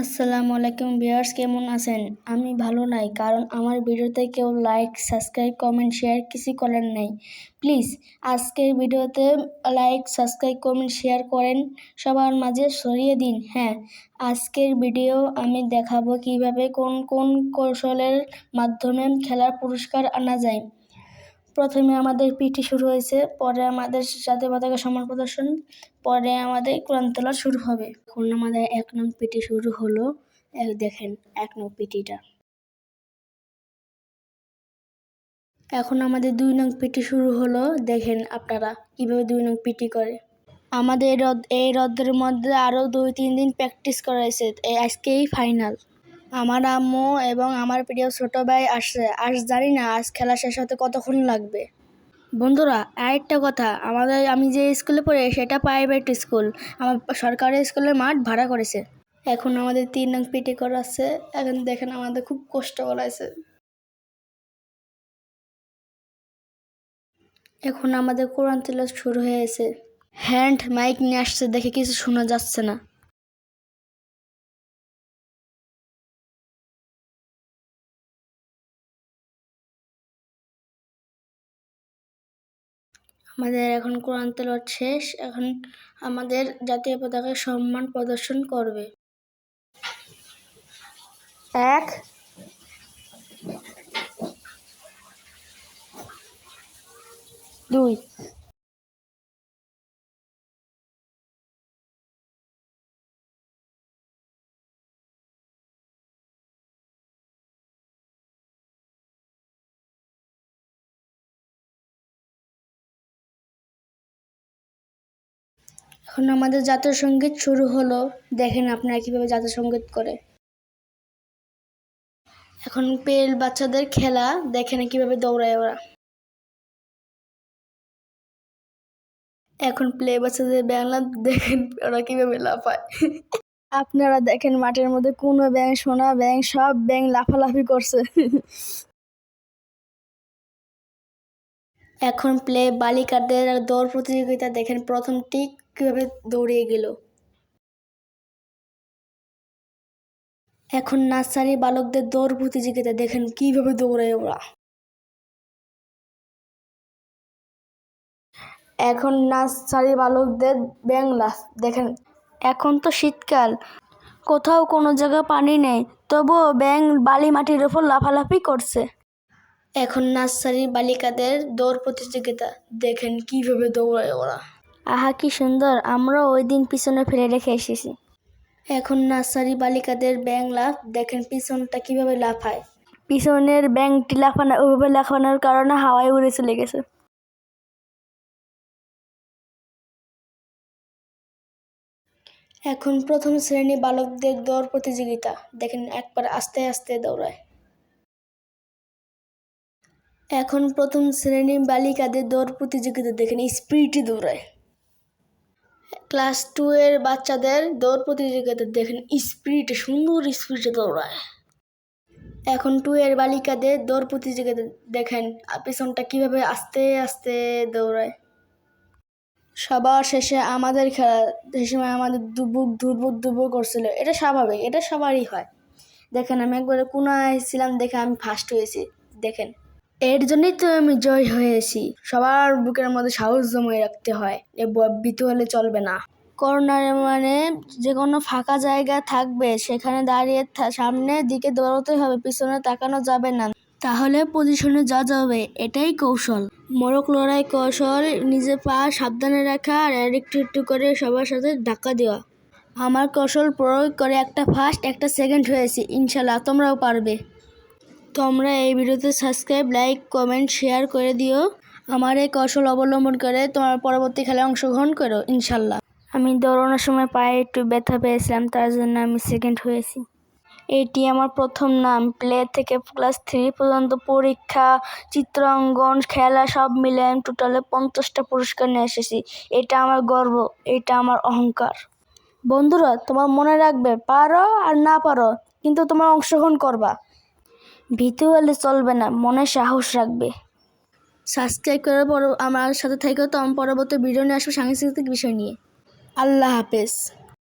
আসসালামু আলাইকুম ভিউয়ার্স, কেমন আছেন? আমি ভালো নাই, কারণ আমার ভিডিওতে কেউ লাইক, সাবস্ক্রাইব, কমেন্ট, শেয়ার কিছু করেন নাই। প্লিজ, আজকের ভিডিওতে লাইক, সাবস্ক্রাইব, কমেন্ট, শেয়ার করেন, সবার মাঝে সরিয়ে দিন। হ্যাঁ আজকের ভিডিও আমি দেখাবো কীভাবে কোন কোন কৌশলের মাধ্যমে খেলার পুরস্কার আনা যায়। প্রথমে আমাদের পিটি শুরু হয়েছে, পরে আমাদের জাতীয় পতাকা সম্মান প্রদর্শন, পরে আমাদের কোরআন তেলা শুরু হবে। এখন আমাদের এক নং পিটি শুরু হলো দেখেন এক নং পিটিটা এখন আমাদের দুই নং পিটি শুরু হলো, দেখেন আপনারা কীভাবে দুই নং পিটি করে। আমাদের এই রদ, এই রদের মধ্যে আরও দুই তিন দিন প্র্যাকটিস করা হয়েছে আজকেই ফাইনাল আমার আম্মু এবং আমার প্রিয় ছোট ভাই আসছে। আজ জানি না, আজ খেলা শেষ হতে কতক্ষণ লাগবে। বন্ধুরা, আরেকটা কথা। আমাদের, আমি যে স্কুলে পড়ি, সেটা প্রাইভেট স্কুল আমার সরকারি স্কুলের মাঠ ভাড়া করেছে। এখন আমাদের তিন নং পিটি করাচ্ছে এখন দেখেন আমাদের খুব কষ্ট করাইছে। এখন আমাদের কোরআন তেলাওয়াত শুরু হয়েছে হ্যান্ড মাইক নিয়ে আসছে, দেখে কিছু শোনা যাচ্ছে না। আমাদের এখন কোরআন তেলাওয়াত শেষ। এখন আমাদের জাতীয় পতাকার সম্মান প্রদর্শন করবে। এক। দুই। এখন আমাদের জাতীয় সংগীত শুরু হলো। দেখেন আপনারা কীভাবে জাতীয় সংগীত করে। এখন পেল বাচ্চাদের খেলা, দেখেন কীভাবে দৌড়ায় ওরা। এখন প্লে বাচ্চাদের বাংলা, দেখেন ওরা কীভাবে লাফায়। আপনারা দেখেন মাঠের মধ্যে কোনো ব্যাং, সোনা ব্যাং, সব ব্যাং লাফালাফি করছে। এখন প্লে বালিকাদের দৌড় প্রতিযোগিতা, দেখেন প্রথম টিক। কীভাবে দৌড়ে গেল? এখন নার্সারি বালকদের দৌড় প্রতিযোগিতা দেখেন কীভাবে দৌড়ায় ওরা। এখন নার্সারি বালকদের ব্যাংলা, দেখেন, এখন তো শীতকাল, কোথাও কোনো জায়গায় পানি নেই, তবুও ব্যাং বালি মাটির ওপর লাফালাফি করছে। এখন নার্সারি বালিকাদের দৌড় প্রতিযোগিতা, দেখেন কীভাবে দৌড়ায় ওরা। আহা কি সুন্দর। আমরাও ওই দিন পিছনে ফেলে রেখে এসেছি। এখন নার্সারি বালিকাদের ব্যাং লাফ দেখেন পিছনটা কীভাবে লাফায় পিছনের ব্যাংকটি লাফানো ওইভাবে লাফানোর কারণে হাওয়ায় উড়ে চলে গেছে। এখন প্রথম শ্রেণি বালকদের দৌড় প্রতিযোগিতা। দেখেন একবার আস্তে আস্তে দৌড়ায়। এখন প্রথম শ্রেণি বালিকাদের দৌড় প্রতিযোগিতা দেখেন স্পিডে দৌড়ায়। ক্লাস টু এর বাচ্চাদের দৌড় প্রতিযোগিতা দেখেন স্পিডে, সুন্দর স্পিডে দৌড়ায়। এখন টু এর বালিকাদের দৌড় প্রতিযোগিতা দেখেন পেছনটা কীভাবে আস্তে আস্তে দৌড়ায়। সবার শেষে আমাদের খেলা সময় আমাদের দুবুক দুবুক দুবুক করছিল। এটা স্বাভাবিক, এটা সবারই হয়। দেখেন আমি একবারে কোনায় ছিলাম দেখে আমি ফার্স্ট হয়েছি। দেখেন। এর জন্যই তো আমি জয় হয়েছি। সবার বুকের মধ্যে সাহস জমিয়ে রাখতে হয়। এ বিতু হলে চলবে না। কর্নার মানে যে কোনো ফাঁকা জায়গা থাকবে, সেখানে দাঁড়িয়ে সামনের দিকে দৌড়াতে হবে, পিছনে তাকানো যাবে না। তাহলে পজিশনে যা যাবে, এটাই কৌশল। মোরক লড়াই কৌশল নিজের পা সাবধানে রাখা আর একটু একটু করে সবার সাথে ধাক্কা দেওয়া। আমার কৌশল প্রয়োগ করে একটা ফার্স্ট একটা সেকেন্ড হয়েছে। ইনশাল্লাহ তোমরাও পারবে। তোমরা এই ভিডিওতে সাবস্ক্রাইব লাইক কমেন্ট শেয়ার করে দিও। আমার এই কৌশল অবলম্বন করে তোমার পরবর্তী খেলায় অংশগ্রহণ করো, ইনশাল্লাহ। আমি দৌড়ানোর সময় পায়ে একটু ব্যথা পেয়েছিলাম, তার জন্য আমি সেকেন্ড হয়েছি। এটি আমার প্রথম নাম প্লে থেকে ক্লাস থ্রি পর্যন্ত পরীক্ষা, চিত্রাঙ্কন, খেলা সব মিলে আমি টোটালে পঞ্চাশটা পুরস্কার নিয়ে এসেছি। এটা আমার গর্ব, এটা আমার অহংকার। বন্ধুরা, তোমার মনে রাখবে, পারো আর না পারো, কিন্তু তোমার অংশগ্রহণ করবা। ভীতু হলে চলবে না, মনে সাহস রাখবে। সাবস্ক্রাইব করার পর আমার সাথে থেকেও, তো পরবর্তী ভিডিও নিয়ে আসব সাংস্কৃতিক বিষয় নিয়ে। আল্লাহ হাফেজ।